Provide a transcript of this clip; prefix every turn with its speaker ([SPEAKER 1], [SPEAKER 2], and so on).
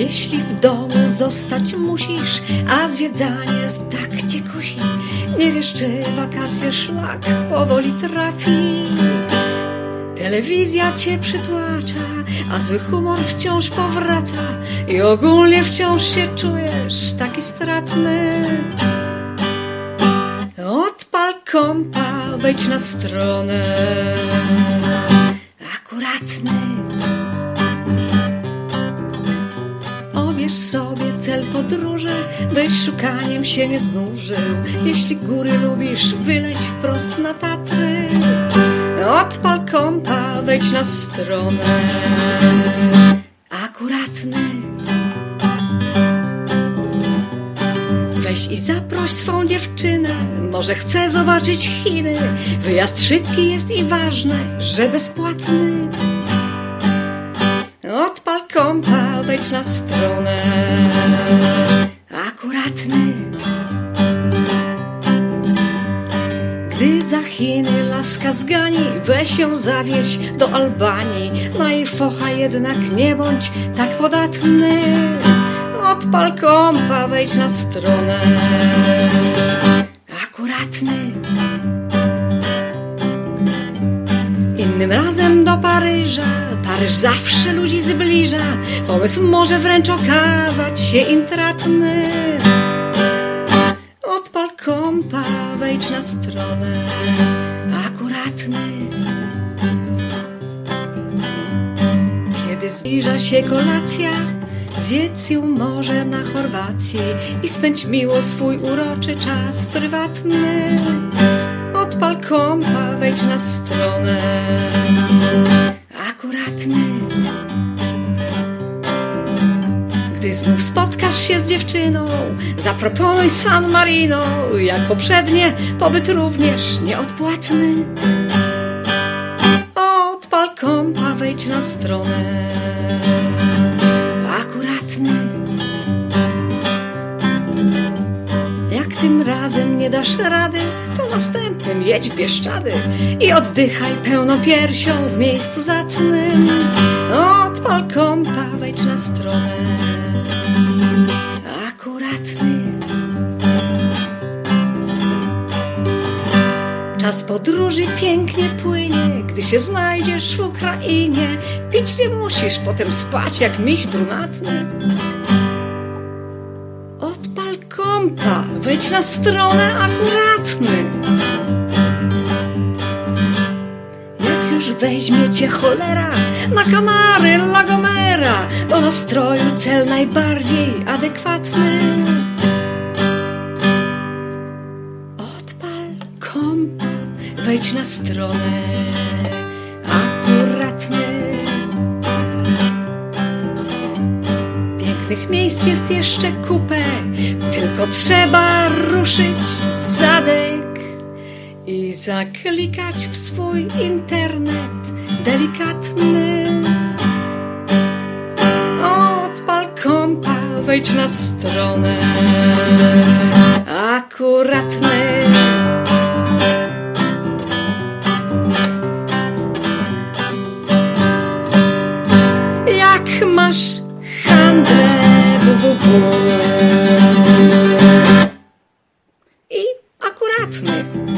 [SPEAKER 1] Jeśli w domu zostać musisz, a zwiedzanie tak cię kusi, nie wiesz czy wakacje szlak powoli trafi. Telewizja cię przytłacza, a zły humor wciąż powraca i ogólnie wciąż się czujesz taki stratny. Odpal kompa, wejdź na stronę akuratny. Obierz sobie cel podróży, byś szukaniem się nie znużył. Jeśli góry lubisz, wyleć wprost na Tatry. Odpal kompa, wejdź na stronę akuratny. Weź i zaproś swą dziewczynę, może chce zobaczyć Chiny. Wyjazd szybki jest i ważne, że bezpłatny. Odpal kompa, wejdź na stronę akuratny. Gdy za Chiny laska zgani, weź ją zawieź do Albanii. Na jej focha jednak nie bądź tak podatny. Odpal kompa, wejdź na stronę akuratny. Innym razem do Paryża, Paryż zawsze ludzi zbliża. Pomysł może wręcz okazać się intratny. Odpal kompa, wejdź na stronę akuratny. Kiedy zbliża się kolacja, zjedz ją może na Chorwacji i spędź miło swój uroczy czas prywatny. Odpal kompa, wejdź na stronę akuratny. Gdy znów spotkasz się z dziewczyną, zaproponuj San Marino, jak poprzednie, pobyt również nieodpłatny. Odpal kompa, wejdź na stronę dasz rady, to następnym jedź w Bieszczady i oddychaj pełną piersią w miejscu zacnym. Odpal kompa, wejdź na stronę akuratny. Czas podróży pięknie płynie, gdy się znajdziesz w Ukrainie. Pić nie musisz, potem spać jak miś brunatny. Kompa, wejdź na stronę akuratny. Jak już weźmie cię cholera na Kanary, La Gomera, do nastroju cel najbardziej adekwatny. Odpal kompa, wejdź na stronę akuratny. Pięknych miejsc jest jeszcze kupę, tylko trzeba ruszyć zadek i zaklikać w swój internet delikatny. Odpal kompa, wejdź na stronę akuratny. Jak masz Handle www. I akuratny.